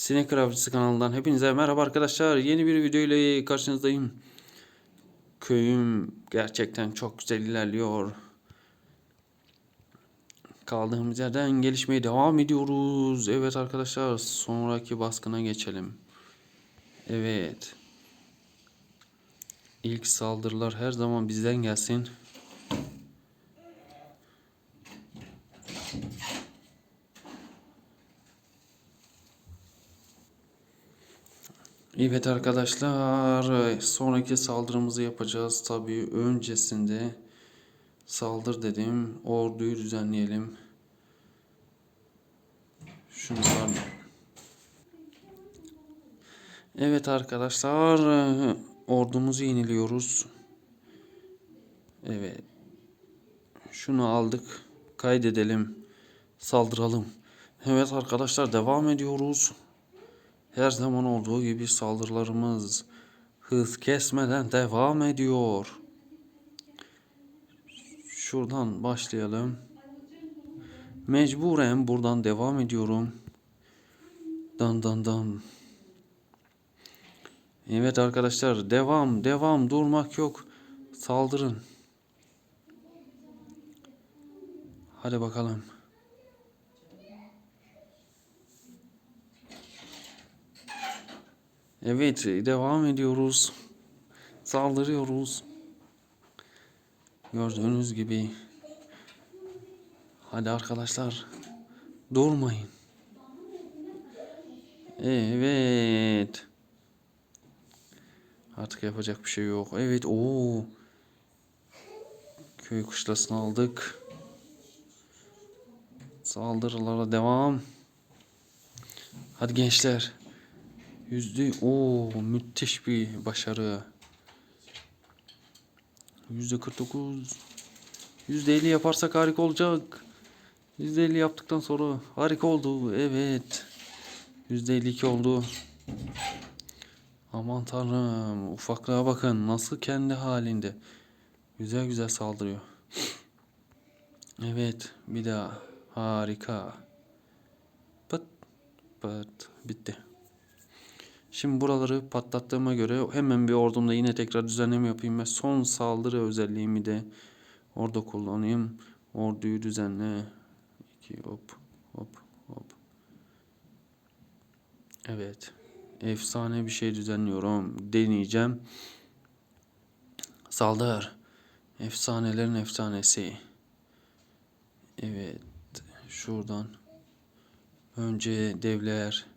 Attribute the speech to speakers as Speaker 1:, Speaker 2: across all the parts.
Speaker 1: Sinek Avcısı kanalından hepinize merhaba arkadaşlar. Yeni bir video ile karşınızdayım. Köyüm gerçekten çok güzel ilerliyor. Kaldığımız yerden gelişmeye devam ediyoruz. Evet arkadaşlar sonraki baskına geçelim. Evet. İlk saldırılar her zaman bizden gelsin. Evet arkadaşlar sonraki saldırımızı yapacağız. Tabii öncesinde saldır dedim. Orduyu düzenleyelim. Şunu var. Evet arkadaşlar ordumuzu yeniliyoruz. Evet. Şunu aldık. Kaydedelim. Saldıralım. Evet arkadaşlar devam ediyoruz. Her zaman olduğu gibi saldırılarımız hız kesmeden devam ediyor. Şuradan başlayalım. Mecburen buradan devam ediyorum. Dan dan dan. Evet arkadaşlar devam devam durmak yok. Saldırın. Hadi bakalım. Evet, devam ediyoruz. Saldırıyoruz. Gördüğünüz gibi. Hadi arkadaşlar. Durmayın. Evet. Artık yapacak bir şey yok. Evet, o Köy kuşlasını aldık. Saldırılara devam. Hadi gençler. Yüzde o müthiş bir başarı. Yüzde 49. Yüzde 50 yaparsak harika olacak. Yüzde 50 yaptıktan sonra harika oldu. Evet. Yüzde 52 oldu. Aman tanrım. Ufaklığa bakın. Nasıl kendi halinde. Güzel güzel saldırıyor. Evet. Bir daha. Harika. Pıt. Pıt. Bitti. Şimdi buraları patlattığıma göre hemen bir ordumda yine tekrar düzenleme yapayım ve son saldırı özelliğimi de orada kullanayım. Orduyu düzenle. 2 hop hop hop. Evet. Efsane bir şey düzenliyorum. Deneyeceğim. Saldır. Efsanelerin efsanesi. Evet. Şuradan. Önce devler.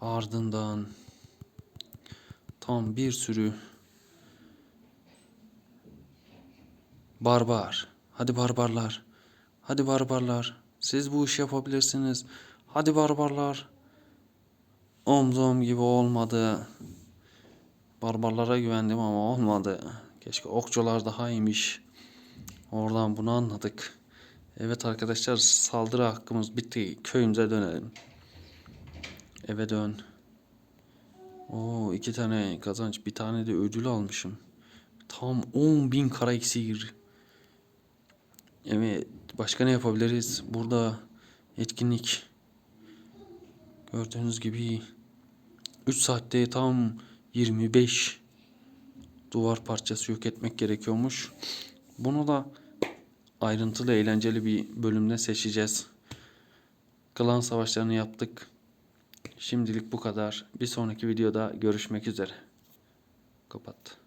Speaker 1: Ardından tam bir sürü barbar. Hadi barbarlar. Hadi barbarlar. Siz bu işi yapabilirsiniz. Hadi barbarlar. Omzom gibi olmadı. Barbarlara güvendim ama olmadı. Keşke okçular daha iyiymiş. Oradan bunu anladık. Evet arkadaşlar saldırı hakkımız bitti. Köyümüze dönelim. Eve dön. Oo iki tane kazanç. Bir tane de ödül almışım. Tam 10 bin kara iksir. Evet. Başka ne yapabiliriz? Burada etkinlik. Gördüğünüz gibi 3 saatte tam 25 duvar parçası yok etmek gerekiyormuş. Bunu da ayrıntılı eğlenceli bir bölümde seçeceğiz. Klan savaşlarını yaptık. Şimdilik bu kadar. Bir sonraki videoda görüşmek üzere. Kapat.